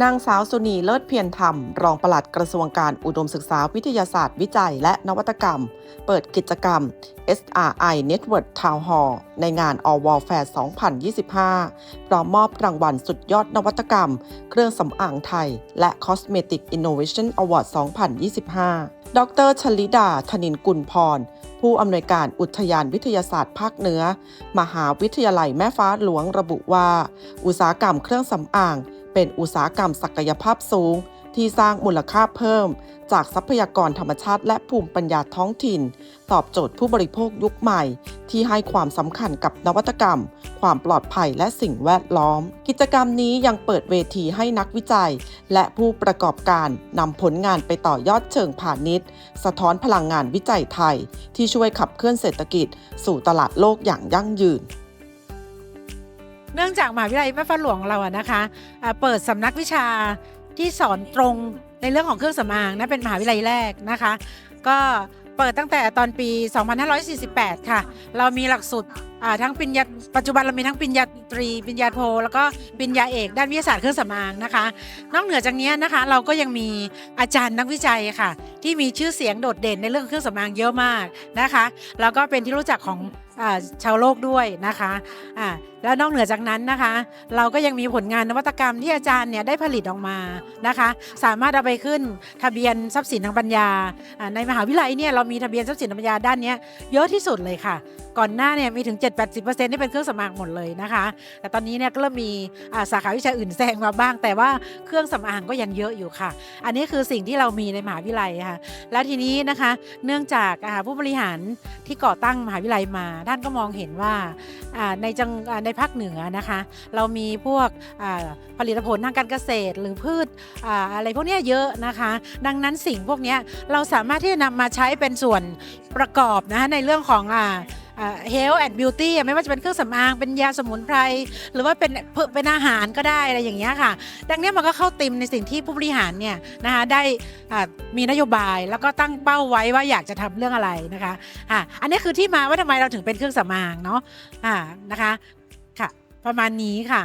นางสาวสุนีเลิศเพียรธรรม รองปลัดกระทรวงการอุดมศึกษาวิทยาศาสตร์วิจัยและนวัตกรรม เปิดกิจกรรม SRI Network Town Hall ในงาน All World Fair 2025 พร้อมมอบรางวัลสุดยอดนวัตกรรม เครื่องสำอางไทย และ Cosmetic Innovation Award 2025 ดรชลิดา ธนินกุลพร ผู้อำนวยการอุทยานวิทยาศาสตร์ภาคเหนือ มหาวิทยาลัยแม่ฟ้าหลวงระบุว่า อุตสาหกรรมเครื่องสำอาง เป็นอุตสาหกรรมศักยภาพสูง ที่สร้างมูลค่าเพิ่ม จากทรัพยากรธรรมชาติและภูมิปัญญาท้องถิ่น ตอบโจทย์ผู้บริโภคยุคใหม่ ที่ให้ความสำคัญกับนวัตกรรม ความปลอดภัยและสิ่งแวดล้อม กิจกรรมนี้ยังเปิดเวทีให้นักวิจัย และผู้ประกอบการนำผลงานไปต่อยอดเชิงพาณิชย์ สะท้อนพลังงานวิจัยไทย ที่ช่วยขับเคลื่อนเศรษฐกิจ สู่ตลาดโลกอย่างยั่งยืน เนื่องจากมหาวิทยาลัยแม่ฟ้าหลวงของเราอะนะคะเปิดสำนักวิชาที่สอนตรงในเรื่องของเครื่องสำอางนะเป็นมหาวิทยาลัยแรกนะคะ ก็เปิดตั้งแต่ตอนปี 2548 ค่ะ เรามีหลักสูตรทั้งปริญญาปัจจุบันเรามีทั้งปริญญาตรีปริญญาโท แล้วก็ปริญญาเอกด้านวิทยาศาสตร์เครื่องสำอางนะคะ นอกเหนือจากนี้นะคะ เราก็ยังมีอาจารย์นักวิจัยค่ะ ที่มีชื่อเสียงโดดเด่นในเรื่องเครื่องสำอางเยอะมากนะคะ แล้วก็เป็นที่รู้จักของ ชาวโลกด้วยนะคะอ่าแล้วนอกเหนือจากนั้นนะคะ เราก็ยังมีผลงานนวัตกรรมที่อาจารย์เนี่ยได้ผลิตออกมานะคะ สามารถเอาไปขึ้นทะเบียนทรัพย์สินทางปัญญา ในมหาวิทยาลัยเนี่ยเรามีทะเบียนทรัพย์สินทางปัญญาด้านนี้เยอะที่สุดเลยค่ะ ก่อนหน้าเนี่ยมีถึง 7-80%ที่เป็นเครื่องสำอางหมดเลยนะคะ แต่ตอนนี้เนี่ยก็เริ่มมีสาขาวิชาอื่นแซงมาบ้าง แต่ว่าเครื่องสำอางก็ยังเยอะอยู่ค่ะ อันนี้คือสิ่งที่เรามีในมหาวิทยาลัยค่ะแล้วทีนี้นะคะ เนื่องจากผู้บริหารที่ก่อตั้งมหาวิทยาลัยมาานก็มองเห็นว่าในจังในภาคเหนือนะคะ เรามีพวกผลิตผลทางการเกษตร หรือพืชออะไรพวกนี้เยอะนะคะ ดังนั้นสิ่งพวกนี้เราสามารถที่จะนำมาใช้เป็นส่วนประกอบนะคะในเรื่องของอ เฮลท์แอนด์บิวตี้ไม่ว่าจะเป็นเครื่องสำอางเป็นยาสมุนไพรหรือว่าเป็นเป็นอาหารก็ได้อะไรอย่างเงี้ยค่ะ ดังนี้มันก็เข้าติมในสิ่งที่ผู้บริหารเนี่ยนะคะได้มีนโยบายแล้วก็ตั้งเป้าไว้ว่าอยากจะทำเรื่องอะไรนะคะอะอันนี้คือที่มาว่าทำไมเราถึงเป็นเครื่องสำอางเนาะอ่านะคะค่ะ ประมาณนี้ค่ะ